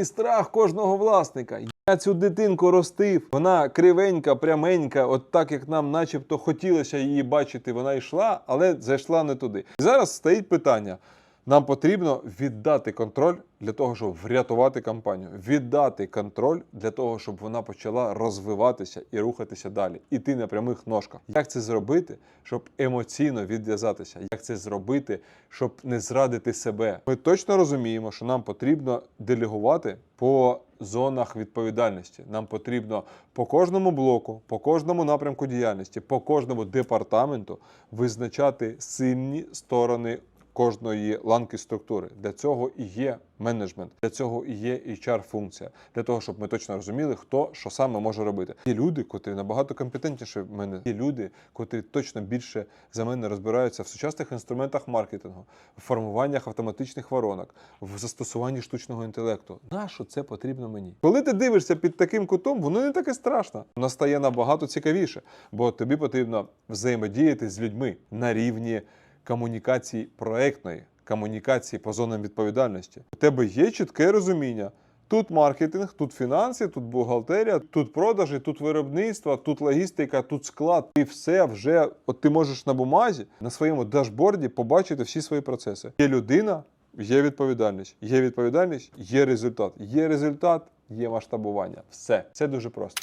істинний страх кожного власника. Я цю дитинку ростив, вона кривенька, пряменька, от так як нам начебто хотілося її бачити, вона йшла, але зайшла не туди. І зараз стоїть питання. Нам потрібно віддати контроль для того, щоб врятувати компанію, віддати контроль для того, щоб вона почала розвиватися і рухатися далі, іти на прямих ножках. Як це зробити, щоб емоційно відв'язатися? Як це зробити, щоб не зрадити себе? Ми точно розуміємо, що нам потрібно делегувати по зонах відповідальності. Нам потрібно по кожному блоку, по кожному напрямку діяльності, по кожному департаменту визначати сильні сторони кожної ланки структури. Для цього і є менеджмент, для цього і є HR-функція, для того, щоб ми точно розуміли, хто що саме може робити. Є люди, котрі набагато компетентніші в мене. Є люди, котрі точно більше за мене розбираються в сучасних інструментах маркетингу, в формуваннях автоматичних воронок, в застосуванні штучного інтелекту. Нащо це потрібно мені? Коли ти дивишся під таким кутом, воно не таке страшно. Воно стає набагато цікавіше, бо тобі потрібно взаємодіяти з людьми на рівні комунікації проектної, комунікації по зонам відповідальності. У тебе є чітке розуміння. Тут маркетинг, тут фінанси, тут бухгалтерія, тут продажі, тут виробництво, тут логістика, тут склад. І все вже, от ти можеш на бумазі, на своєму дашборді побачити всі свої процеси. Є людина, є відповідальність. Є відповідальність, є результат. Є результат, є масштабування. Все. Це дуже просто.